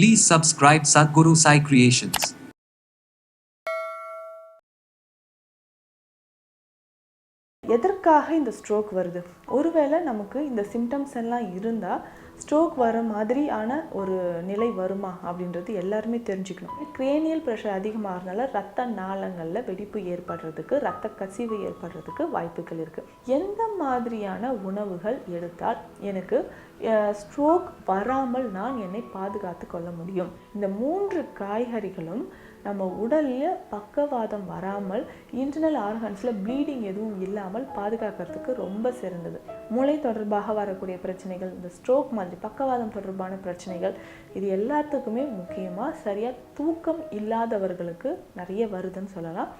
Please subscribe Sadhguru Sai Creations. எதற்காக இந்த stroke வருது ஒருவேளை நமக்கு இந்த சிம்டம்ஸ் எல்லாம் இருந்தால் ஸ்ட்ரோக் வர மாதிரியான ஒரு நிலை வருமா அப்படின்றது எல்லாருமே தெரிஞ்சுக்கணும். கிரேனியல் ப்ரெஷர் அதிகமாகிறதுனால ரத்த நாளங்களில் வெடிப்பு ஏற்படுறதுக்கு ரத்த கசிவு ஏற்படுறதுக்கு வாய்ப்புகள் இருக்குது எந்த மாதிரியான உணவுகள் எடுத்தால் எனக்கு ஸ்ட்ரோக் வராமல் நான் என்னை பாதுகாத்து கொள்ள முடியும்? இந்த மூன்று காய்கறிகளும் நம்ம உடலில் பக்கவாதம் வராமல் இன்டர்னல் ஆர்கன்ஸில் ப்ளீடிங் எதுவும் இல்லாமல் பாதுகாக்கிறதுக்கு ரொம்ப சிறந்தது. மூளை தொடர்பாக வரக்கூடிய பிரச்சனைகள் இந்த ஸ்ட்ரோக் மாதிரி பக்கவாதம் தொடர்பான பிரச்சனைகள் இது எல்லாத்துக்குமே முக்கியமாக சரியாக தூக்கம் இல்லாதவர்களுக்கு நிறைய வருதுன்னு சொல்லலாம்.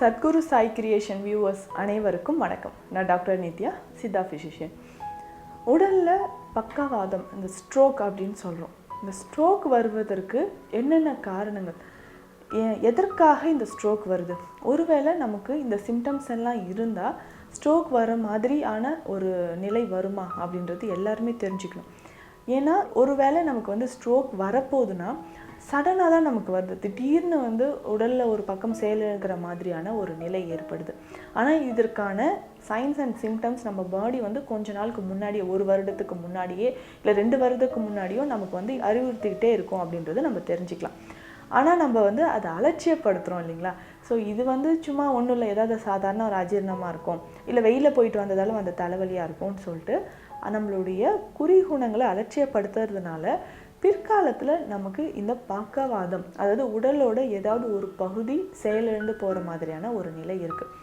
சத்குரு சாய் கிரியேஷன் வியூவர்ஸ் அனைவருக்கும் வணக்கம். நான் டாக்டர் நித்யா சித்தா ஃபிசிஷியன் உடலில் பக்கவாதம் இந்த ஸ்ட்ரோக் அப்படின்னு சொல்கிறோம் இந்த ஸ்ட்ரோக் வருவதற்கு என்னென்ன காரணங்கள்? எ- எதற்காக இந்த ஸ்ட்ரோக் வருது? ஒருவேளை நமக்கு இந்த சிம்டம்ஸ் எல்லாம் இருந்தால் ஸ்ட்ரோக் வர மாதிரியான ஒரு நிலை வருமா அப்படின்றது எல்லாருமே தெரிஞ்சுக்கணும். ஏன்னா ஒருவேளை நமக்கு வந்து ஸ்ட்ரோக் வரப்போகுதுன்னா சடனாக தான் நமக்கு வருது. திடீர்னு வந்து உடலில் ஒரு பக்கம் செயலிழக்கிற மாதிரியான ஒரு நிலை ஏற்படுது. ஆனால் இதற்கான சைன்ஸ் அண்ட் சிம்டம்ஸ் நம்ம பாடி வந்து கொஞ்ச நாளுக்கு முன்னாடியே ஒரு வருடத்துக்கு முன்னாடியே இல்லை ரெண்டு வருடத்துக்கு முன்னாடியோ நமக்கு வந்து அறிவுறுத்திக்கிட்டே இருக்கும் அப்படின்றது நம்ம தெரிஞ்சுக்கலாம். ஆனால் நம்ம வந்து அதை அலட்சியப்படுத்துகிறோம் இல்லைங்களா? ஸோ இது வந்து சும்மா ஒன்றும் இல்லை. ஏதாவது சாதாரண ஒரு அஜீரணமாக இருக்கும். இல்லை வெயிலில் போயிட்டு வந்ததாலும் அந்த தலைவலியாக இருக்கும்னு சொல்லிட்டு நம்மளுடைய குறிகுணங்களை அலட்சியப்படுத்துறதுனால பிற்காலத்தில் நமக்கு இந்த பக்கவாதம் அதாவது உடலோட ஏதாவது ஒரு பகுதி செயலிழந்து போகிற மாதிரியான ஒரு நிலை இருக்குது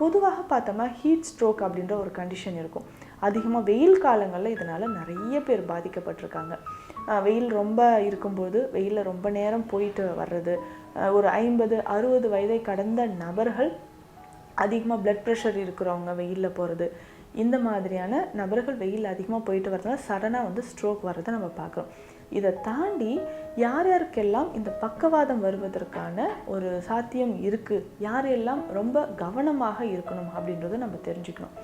பொதுவாக பார்த்தோம்னா ஹீட் ஸ்ட்ரோக் அப்படின்ற ஒரு கண்டிஷன் இருக்கும். அதிகமாக வெயில் காலங்களில் இதனால் நிறைய பேர் பாதிக்கப்பட்டிருக்காங்க. வெயில் ரொம்ப இருக்கும்போது வெயிலில் ரொம்ப நேரம் போயிட்டு வர்றது ஒரு ஐம்பது அறுபது வயதை கடந்த நபர்கள் அதிகமாக பிளட் ப்ரெஷர் இருக்கிறவங்க வெயிலில் போகிறது இந்த மாதிரியான நபர்கள் வெயில் அதிகமாக போயிட்டு வரதுனால சடனாக வந்து ஸ்ட்ரோக் வர்றதை நம்ம பார்க்குறோம். இதை தாண்டி யார் யாருக்கெல்லாம் இந்த பக்கவாதம் வருவதற்கான ஒரு சாத்தியம் இருக்குது யாரெல்லாம் ரொம்ப கவனமாக இருக்கணும் அப்படின்றத நம்ம தெரிஞ்சுக்கணும்.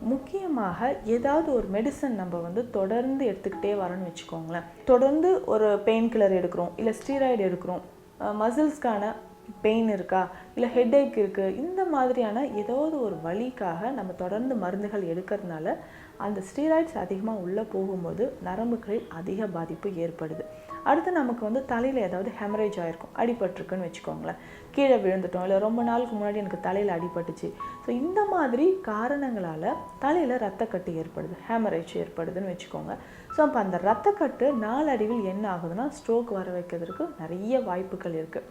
முக்கியமாக ஏதாவது ஒரு மெடிசன் நம்ம வந்து தொடர்ந்து எடுத்துக்கிட்டே வரோன்னு வச்சுக்கோங்களேன். தொடர்ந்து ஒரு பெயின் கில்லர் எடுக்கிறோம் இல்லை ஸ்டீராய்டு எடுக்கிறோம். மசில்ஸ்க்கான பெயின் இருக்கா? இல்லை ஹெட்ஏக் இருக்குது இந்த மாதிரியான ஏதாவது ஒரு வழிக்காக நம்ம தொடர்ந்து மருந்துகள் எடுக்கிறதுனால அந்த ஸ்டீராய்ட்ஸ் அதிகமாக உள்ளே போகும்போது நரம்புகளில் அதிக பாதிப்பு ஏற்படுது. அடுத்து நமக்கு வந்து தலையில் ஏதாவது ஹெமரேஜ் ஆகிருக்கும் அடிபட்டிருக்குன்னு வச்சுக்கோங்களேன். கீழே விழுந்துட்டோம். இல்லை ரொம்ப நாளுக்கு முன்னாடி எனக்கு தலையில் அடிபட்டுச்சு. ஸோ இந்த மாதிரி காரணங்களால் தலையில் ரத்தக்கட்டு ஏற்படுது. ஹேமரேஜ் ஏற்படுதுன்னு வச்சுக்கோங்க. ஸோ அப்போ அந்த ரத்தக்கட்டு நாளடைவில் என்ன ஆகுதுன்னா ஸ்ட்ரோக் வர வைக்கிறதுக்கு நிறைய வாய்ப்புகள் இருக்குது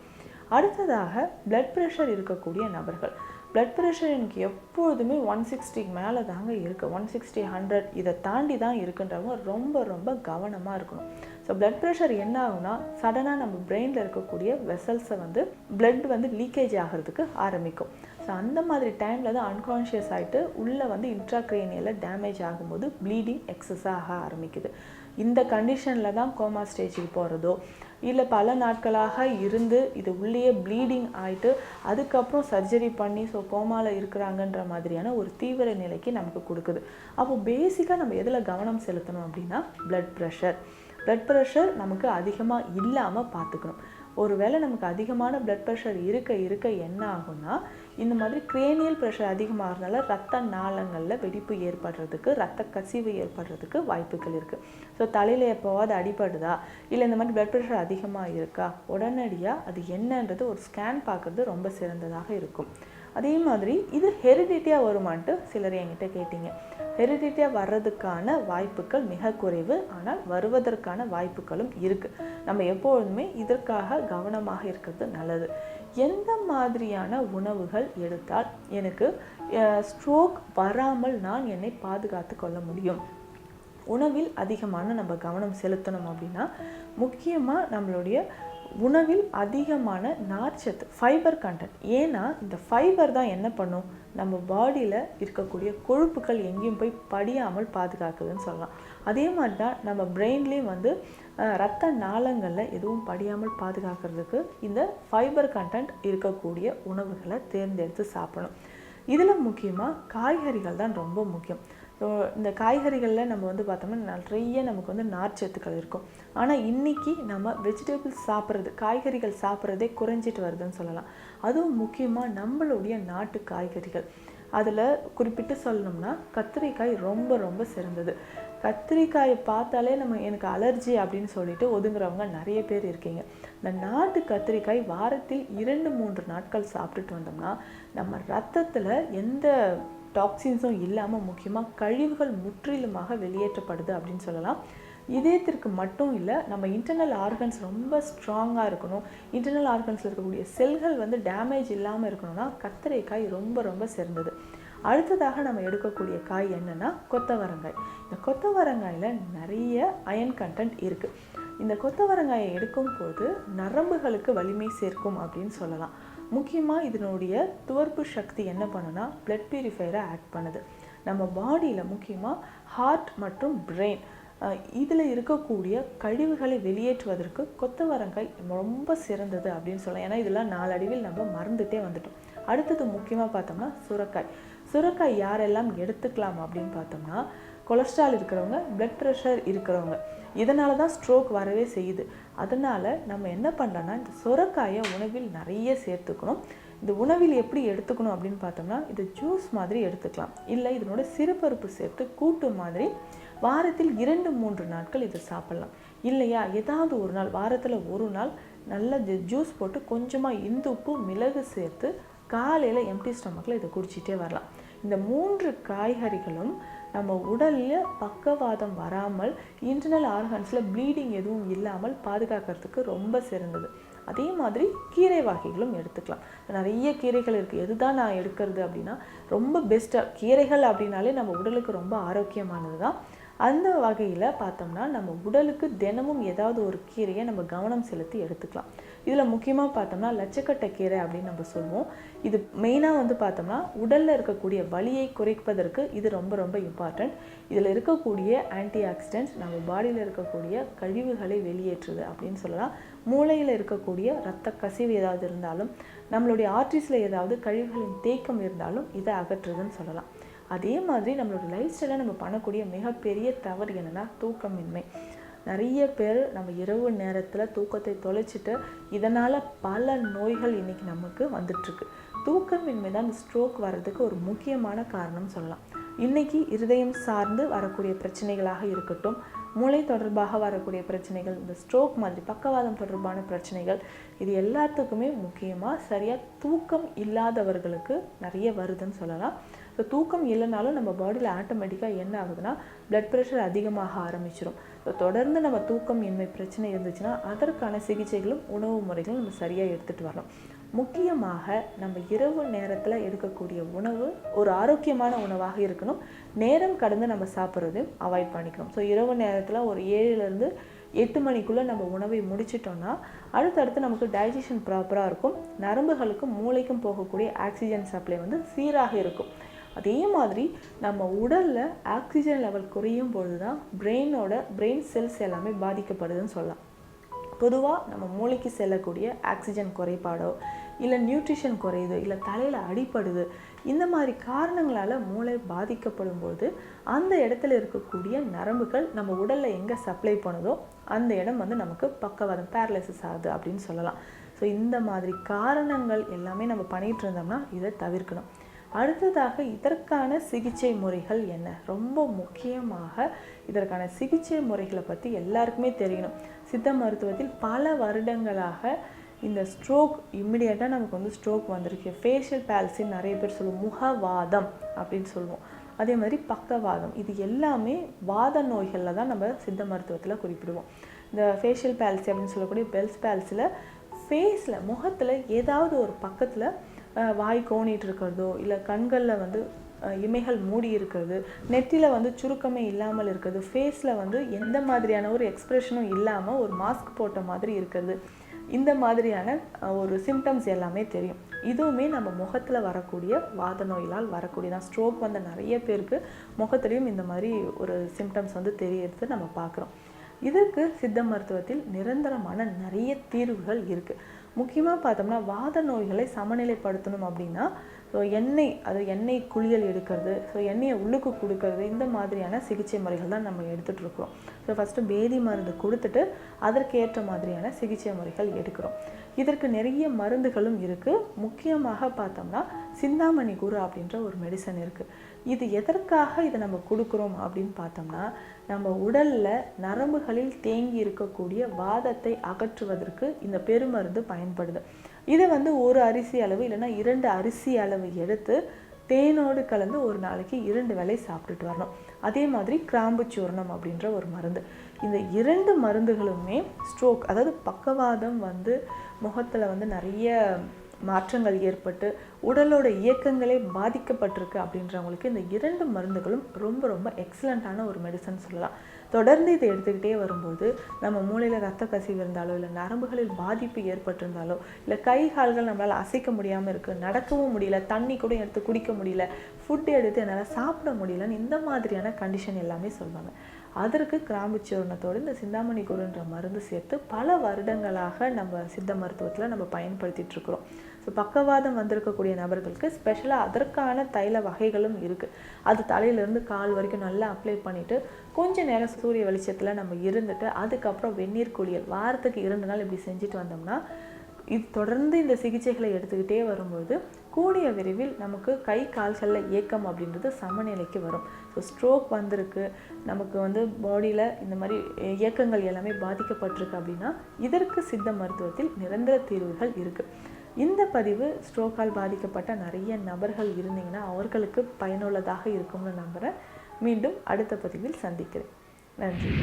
அடுத்ததாக பிளட் ப்ரெஷர் இருக்கக்கூடிய நபர்கள். பிளட் ப்ரெஷர் எனக்கு எப்பொழுதுமே ஒன் சிக்ஸ்டிக்கு மேலே தாங்க இருக்குது ஒன் சிக்ஸ்டி ஹண்ட்ரட் இதை தாண்டி தான் இருக்குன்றவங்க ரொம்ப ரொம்ப கவனமாக இருக்கணும். ஸோ பிளட் ப்ரெஷர் என்ன ஆகும்னா சடனாக நம்ம பிரெயினில் இருக்கக்கூடிய வெசல்ஸை வந்து பிளட் வந்து லீக்கேஜ் ஆகிறதுக்கு ஆரம்பிக்கும். ஸோ அந்த மாதிரி டைமில் தான் அன்கான்ஷியஸ் ஆகிட்டு உள்ளே வந்து இன்ட்ராக்ரேனியில் டேமேஜ் ஆகும்போது ப்ளீடிங் எக்ஸஸாக ஆக ஆரம்பிக்குது. இந்த கண்டிஷனில் தான் கோமா ஸ்டேஜுக்கு போகிறதோ இல்லை பல நாட்களாக இருந்து இது உள்ளேயே ப்ளீடிங் ஆயிட்டு அதுக்கப்புறம் சர்ஜரி பண்ணி ஸோ கோமாவில் இருக்கிறாங்கன்ற மாதிரியான ஒரு தீவிர நிலைக்கு நமக்கு கொடுக்குது. அப்போ பேசிக்காக நம்ம எதில் கவனம் செலுத்தணும் அப்படின்னா பிளட் ப்ரெஷர் பிளட் ப்ரெஷர் நமக்கு அதிகமாக இல்லாமல் பார்த்துக்கணும். ஒருவேளை நமக்கு அதிகமான பிளட் ப்ரெஷர் இருக்க இருக்க என்ன ஆகும்னா இந்த மாதிரி கிரேனியல் ப்ரெஷர் அதிகமாகிறதுனால ரத்த நாளங்களில் வெடிப்பு ஏற்படுறதுக்கு ரத்த கசிவு ஏற்படுறதுக்கு வாய்ப்புகள் இருக்குது ஸோ தலையில் எப்போவாது அடிபடுதா? இல்லை இந்த மாதிரி பிளட் ப்ரெஷர் அதிகமாக இருக்கா? உடனடியாக அது என்னன்றது ஒரு ஸ்கேன் பார்க்குறது ரொம்ப சிறந்ததாக இருக்கும். அதே மாதிரி இது ஹெரிடிட்டியாக வருமான்ட்டு சிலர் என்கிட்ட கேட்டீங்க. ஹெரிடிட்டியாக வர்றதுக்கான வாய்ப்புகள் மிக குறைவு. ஆனால் வருவதற்கான வாய்ப்புகளும் இருக்குது நம்ம எப்பொழுதுமே இதற்காக கவனமாக இருக்கிறது நல்லது. எந்த மாதிரியான உணவுகள் எடுத்தால் எனக்கு ஸ்ட்ரோக் வராமல் நான் என்னை பாதுகாத்து கொள்ள முடியும்? உணவில் அதிகமான நம்ம கவனம் செலுத்தணும் அப்படின்னா முக்கியமாக நம்மளுடைய உணவில் அதிகமான நார்ச்சத்து ஃபைபர் கண்டென்ட் ஏன்னா இந்த ஃபைபர் தான் என்ன பண்ணும்? நம்ம பாடியில் இருக்கக்கூடிய கொழுப்புகள் எங்கேயும் போய் படியாமல் பாதுகாக்குதுன்னு சொல்லலாம். அதே மாதிரி தான் நம்ம பிரெயின்லேயும் வந்து ரத்த நாளங்களில் எதுவும் படியாமல் பாதுகாக்கிறதுக்கு இந்த ஃபைபர் கண்டென்ட் இருக்கக்கூடிய உணவுகளை தேர்ந்தெடுத்து சாப்பிடணும். இதில் முக்கியமாக காய்கறிகள் தான் ரொம்ப முக்கியம். ஸோ இந்த காய்கறிகளில் நம்ம வந்து பார்த்தோம்னா நிறைய நமக்கு வந்து நார்ச்சத்துக்கள் இருக்கும். ஆனால் இன்றைக்கி நம்ம வெஜிடபிள்ஸ் சாப்பிட்றது காய்கறிகள் சாப்பிட்றதே குறைஞ்சிட்டு வருதுன்னு சொல்லலாம். அதுவும் முக்கியமாக நம்மளுடைய நாட்டு காய்கறிகள். அதில் குறிப்பிட்டு சொல்லணும்னா கத்திரிக்காய் ரொம்ப ரொம்ப சிறந்தது. கத்திரிக்காயை பார்த்தாலே நம்ம எனக்கு அலர்ஜி அப்படின்னு சொல்லிட்டு ஒதுங்குறவங்க நிறைய பேர் இருக்கீங்க. இந்த நாட்டு கத்திரிக்காய் வாரத்தில் இரண்டு மூன்று நாட்கள் சாப்பிட்டுட்டு வந்தோம்னா நம்ம ரத்தத்தில் எந்த டாக்ஸின்ஸும் இல்லாமல் முக்கியமாக கழிவுகள் முற்றிலுமாக வெளியேற்றப்படுது அப்படின்னு சொல்லலாம். இதயத்திற்கு மட்டும் இல்லை நம்ம இன்டர்னல் ஆர்கன்ஸ் ரொம்ப ஸ்ட்ராங்காக இருக்கணும். இன்டர்னல் ஆர்கன்ஸில் இருக்கக்கூடிய செல்கள் வந்து டேமேஜ் இல்லாமல் இருக்கணும்னா கத்திரிக்காய் ரொம்ப ரொம்ப சிறந்தது. அடுத்ததாக நம்ம எடுக்கக்கூடிய காய் என்னென்னா கொத்தவரங்காய். இந்த கொத்தவரங்காயில் நிறைய அயன் கண்டென்ட் இருக்குது இந்த கொத்தவரங்காயை எடுக்கும் போது நரம்புகளுக்கு வலிமை சேர்க்கும் அப்படின்னு சொல்லலாம். முக்கியமாக இதனுடைய துவர்ப்பு சக்தி என்ன பண்ணுன்னா பிளட் பியூரிஃபையரை ஆக்ட் பண்ணுது. நம்ம பாடியில் முக்கியமாக ஹார்ட் மற்றும் பிரெயின் இதில் இருக்கக்கூடிய கழிவுகளை வெளியேற்றுவதற்கு கொத்தவரங்காய் ரொம்ப சிறந்தது அப்படின்னு சொல்லலாம். ஏன்னா இதெல்லாம் நாளடைவில் நம்ம மறந்துட்டே வந்துட்டோம். அடுத்தது முக்கியமாக பார்த்தோம்னா சுரக்காய். சுரக்காய் யாரெல்லாம் எடுத்துக்கலாம் அப்படின்னு பார்த்தோம்னா கொலஸ்ட்ரால் இருக்கிறவங்க பிளட் ப்ரெஷர் இருக்கிறவங்க. இதனால தான் ஸ்ட்ரோக் வரவே செய்யுது. அதனால் நம்ம என்ன பண்ணுறோன்னா இந்த சுரக்காயை உணவில் நிறைய சேர்த்துக்கணும். இந்த உணவில் எப்படி எடுத்துக்கணும் அப்படின்னு பார்த்தோம்னா இது ஜூஸ் மாதிரி எடுத்துக்கலாம். இல்லை இதனோட சிறுபருப்பு சேர்த்து கூட்டு மாதிரி வாரத்தில் இரண்டு மூன்று நாட்கள் இதை சாப்பிட்லாம். இல்லையா? ஏதாவது ஒரு நாள் வாரத்தில் ஒரு நாள் நல்ல ஜூஸ் போட்டு கொஞ்சமாக இந்துப்பு மிளகு சேர்த்து காலையில் எம்டி ஸ்டொமக்கில் இதை குடிச்சிட்டே வரலாம். இந்த மூன்று காய்கறிகளும் நம்ம உடலில் பக்கவாதம் வராமல் இன்டர்னல் ஆர்கன்ஸில் ப்ளீடிங் எதுவும் இல்லாமல் பாதுகாக்கிறதுக்கு ரொம்ப சிறந்தது. அதே மாதிரி கீரை வகைகளும் எடுத்துக்கலாம். நிறைய கீரைகள் இருக்குது எது தான் நான் எடுக்கிறது அப்படின்னா ரொம்ப பெஸ்ட்டாக கீரைகள் அப்படின்னாலே நம்ம உடலுக்கு ரொம்ப ஆரோக்கியமானது தான் அந்த வகையில் பார்த்தோம்னா நம்ம உடலுக்கு தினமும் ஏதாவது ஒரு கீரையை நம்ம கவனம் செலுத்தி எடுத்துக்கலாம். இதில் முக்கியமாக பார்த்தோம்னா லட்சக்கட்டை கீரை அப்படின்னு நம்ம சொல்லுவோம். இது மெயினாக வந்து பார்த்தோம்னா உடலில் இருக்கக்கூடிய வலியை குறைப்பதற்கு இது ரொம்ப ரொம்ப இம்பார்ட்டண்ட் இதில் இருக்கக்கூடிய ஆன்டி ஆக்சிடென்ட்ஸ் நம்ம பாடியில் இருக்கக்கூடிய கழிவுகளை வெளியேற்றுது அப்படின்னு சொல்லலாம். மூளையில் இருக்கக்கூடிய ரத்த கசிவு ஏதாவது இருந்தாலும் நம்மளுடைய ஆர்டிஸில் ஏதாவது கழிவுகளின் தேக்கம் இருந்தாலும் இதை அகற்றுதுன்னு சொல்லலாம். அதே மாதிரி நம்மளோட லைஃப் ஸ்டைலில் நம்ம பண்ணக்கூடிய மிகப்பெரிய தவறு என்னென்னா தூக்கமின்மை. நிறைய பேர் நம்ம இரவு நேரத்தில் தூக்கத்தை தொலைச்சிட்டு இதனால் பல நோய்கள் இன்னைக்கு நமக்கு வந்துட்டுருக்கு. தூக்கமின்மை தான் இந்த ஸ்ட்ரோக் வர்றதுக்கு ஒரு முக்கியமான காரணம் சொல்லலாம். இன்னைக்கு இருதயம் சார்ந்து வரக்கூடிய பிரச்சனைகளாக இருக்கட்டும் மூளை தொடர்பாக வரக்கூடிய பிரச்சனைகள் இந்த ஸ்ட்ரோக் மாதிரி பக்கவாதம் தொடர்பான பிரச்சனைகள் இது எல்லாத்துக்குமே முக்கியமாக சரியாக தூக்கம் இல்லாதவர்களுக்கு நிறைய வருதுன்னு சொல்லலாம். ஸோ தூக்கம் இல்லைனாலும் நம்ம பாடியில் ஆட்டோமேட்டிக்காக என்ன ஆகுதுன்னா பிளட் ப்ரெஷர் அதிகமாக ஆரம்பிச்சிடும் ஸோ தொடர்ந்து நம்ம தூக்கம் இன்மை பிரச்சனை இருந்துச்சுன்னா அதற்கான சிகிச்சைகளும் உணவு முறைகளும் நம்ம சரியாக எடுத்துகிட்டு வரணும். முக்கியமாக நம்ம இரவு நேரத்தில் எடுக்கக்கூடிய உணவு ஒரு ஆரோக்கியமான உணவாக இருக்கணும். நேரம் கடந்து நம்ம சாப்பிட்றதையும் அவாய்ட் பண்ணிக்கணும். ஸோ இரவு நேரத்தில் ஒரு ஏழுலேருந்து எட்டு மணிக்குள்ளே நம்ம உணவை முடிச்சிட்டோம்னா அடுத்தடுத்து நமக்கு டைஜஷன் ப்ராப்பராக இருக்கும். நரம்புகளுக்கும் மூளைக்கும் போகக்கூடிய ஆக்சிஜன் சப்ளை வந்து சீராக இருக்கும். அதே மாதிரி நம்ம உடலில் ஆக்சிஜன் லெவல் குறையும் பொழுது தான் பிரெயினோட பிரெயின் செல்ஸ் எல்லாமே பாதிக்கப்படுதுன்னு சொல்லலாம். பொதுவாக நம்ம மூளைக்கு செல்லக்கூடிய ஆக்சிஜன் குறைபாடோ இல்லை நியூட்ரிஷன் குறையுது இல்லை தலையில் அடிப்படுது இந்த மாதிரி காரணங்களால் மூளை பாதிக்கப்படும் போது அந்த இடத்துல இருக்கக்கூடிய நரம்புகள் நம்ம உடலில் எங்கே சப்ளை பண்ணுதோ அந்த இடம் வந்து நமக்கு பக்கவாதம் பேரலைசிஸ் ஆகுது அப்படின்னு சொல்லலாம். ஸோ இந்த மாதிரி காரணங்கள் எல்லாமே நம்ம பண்ணிகிட்டு இருந்தோம்னா இதை தவிர்க்கணும். அடுத்ததாக இதற்கான சிகிச்சை முறைகள் என்ன? ரொம்ப முக்கியமாக இதற்கான சிகிச்சை முறைகளை பற்றி எல்லாருக்குமே தெரியணும். சித்த மருத்துவத்தில் பல வருடங்களாக இந்த ஸ்ட்ரோக் இம்மிடியேட்டாக நமக்கு வந்து ஸ்ட்ரோக் வந்திருக்கு. ஃபேஷியல் பேல்சின்னு நிறைய பேர் சொல்லுவோம். முகவாதம் அப்படின்னு சொல்லுவோம். அதே மாதிரி பக்கவாதம். இது எல்லாமே வாத நோய்களில் தான் நம்ம சித்த மருத்துவத்தில் குறிப்பிடுவோம். இந்த ஃபேஷியல் பேல்சி அப்படின்னு சொல்லக்கூடிய பெல்ஸ் பேல்ஸில் ஃபேஸில் முகத்தில் ஏதாவது ஒரு பக்கத்தில் வாய் கோணிட்டு இருக்கிறதோ இல்லை கண்களில் வந்து இமைகள் மூடி இருக்கிறது நெற்றியில் வந்து சுருக்கமே இல்லாமல் இருக்கிறது ஃபேஸில் வந்து எந்த மாதிரியான ஒரு எக்ஸ்ப்ரெஷனும் இல்லாமல் ஒரு மாஸ்க் போட்ட மாதிரி இருக்கிறது. இந்த மாதிரியான ஒரு சிம்டம்ஸ் எல்லாமே தெரியும். இதுவுமே நம்ம முகத்தில் வரக்கூடிய வாத நோயினால் வரக்கூடியதான் ஸ்ட்ரோக் வந்த நிறைய பேருக்கு முகத்துலேயும் இந்த மாதிரி ஒரு சிம்டம்ஸ் வந்து தெரியறது நம்ம பார்க்குறோம் இதற்கு சித்த மருத்துவத்தில் நிரந்தரமான நிறைய தீர்வுகள் இருக்குது முக்கியமாக பார்த்தோம்னா வாத நோய்களை சமநிலைப்படுத்தணும் அப்படின்னா ஸோ எண்ணெய் அது எண்ணெய் குளியல் எடுக்கிறது. ஸோ எண்ணெயை உள்ளுக்கு கொடுக்கறது. இந்த மாதிரியான சிகிச்சை முறைகள் தான் நம்ம எடுத்துகிட்டு ஸோ ஃபஸ்ட்டு பேதி மருந்து கொடுத்துட்டு அதற்கேற்ற மாதிரியான சிகிச்சை முறைகள் எடுக்கிறோம். இதற்கு நிறைய மருந்துகளும் இருக்குது முக்கியமாக பார்த்தோம்னா சிந்தாமணி குரு அப்படின்ற ஒரு மெடிசன் இருக்குது இது எதற்காக இதை நம்ம கொடுக்குறோம் அப்படின்னு பார்த்தோம்னா நம்ம உடலில் நரம்புகளில் தேங்கி இருக்கக்கூடிய வாதத்தை அகற்றுவதற்கு இந்த பெருமருந்து பயன்படுது. இதை வந்து ஒரு அரிசி அளவு இல்லைன்னா இரண்டு அரிசி அளவு எடுத்து தேனோடு கலந்து ஒரு நாளைக்கு இரண்டு வேளை சாப்பிட்டுட்டு வரணும். அதே மாதிரி கிராம்பு சூர்ணம் அப்படின்ற ஒரு மருந்து. இந்த இரண்டு மருந்துகளுமே ஸ்ட்ரோக் அதாவது பக்கவாதம் வந்து முகத்தில் வந்து நிறைய மாற்றங்கள் ஏற்பட்டு உடலோட இயக்கங்களே பாதிக்கப்பட்டிருக்கு அப்படின்றவங்களுக்கு இந்த இரண்டு மருந்துகளும் ரொம்ப ரொம்ப எக்ஸலண்ட்டான ஒரு மெடிசன் சொல்லலாம். தொடர்ந்து இதை எடுத்துக்கிட்டே வரும்போது நம்ம மூளையில் ரத்த கசிவு இருந்தாலோ இல்லை நரம்புகளில் பாதிப்பு ஏற்பட்டிருந்தாலோ இல்லை கை கால்கள் நம்மளால் அசைக்க முடியாமல் இருக்குது நடக்கவும் முடியல தண்ணி கூட எடுத்து குடிக்க முடியல ஃபுட் எடுத்து என்னால் சாப்பிட முடியலன்னு இந்த மாதிரியான கண்டிஷன் எல்லாமே சொல்லுவாங்க. அதற்கு கிராம்புச்சூர்ணத்தோடு இந்த சிந்தாமணி குருன்ற மருந்து சேர்த்து பல வருடங்களாக நம்ம சித்த மருத்துவத்தில் நம்ம பயன்படுத்திகிட்ருக்குறோம் இருக்கிறோம். ஸோ பக்கவாதம் வந்திருக்கக்கூடிய நபர்களுக்கு ஸ்பெஷலாக அதற்கான தைல வகைகளும் இருக்குது அது தலையிலேருந்து கால் வரைக்கும் நல்லா அப்ளை பண்ணிவிட்டு கொஞ்ச நேரம் சூரிய வெளிச்சத்தில் நம்ம இருந்துட்டு அதுக்கப்புறம் வெந்நீர் குளியல் வாரத்துக்கு இரண்டு நாள் இப்படி செஞ்சுட்டு வந்தோம்னா இது தொடர்ந்து இந்த சிகிச்சைகளை எடுத்துக்கிட்டே வரும்போது கூடிய விரைவில் நமக்கு கை கால்களில் இயக்கம் அப்படின்றது சமநிலைக்கு வரும். ஸோ ஸ்ட்ரோக் வந்திருக்கு நமக்கு வந்து பாடியில் இந்த மாதிரி இயக்கங்கள் எல்லாமே பாதிக்கப்பட்டிருக்கு அப்படின்னா இதற்கு சித்த மருத்துவத்தில் நிரந்தர தீர்வுகள் இருக்குது இந்த பதிவு ஸ்ட்ரோக்கால் பாதிக்கப்பட்ட நிறைய நபர்கள் இருந்தீங்கன்னா அவர்களுக்கு பயனுள்ளதாக இருக்கும்னு நம்புகிறேன் மீண்டும் அடுத்த பதிவில் சந்திக்கிறேன். நன்றி.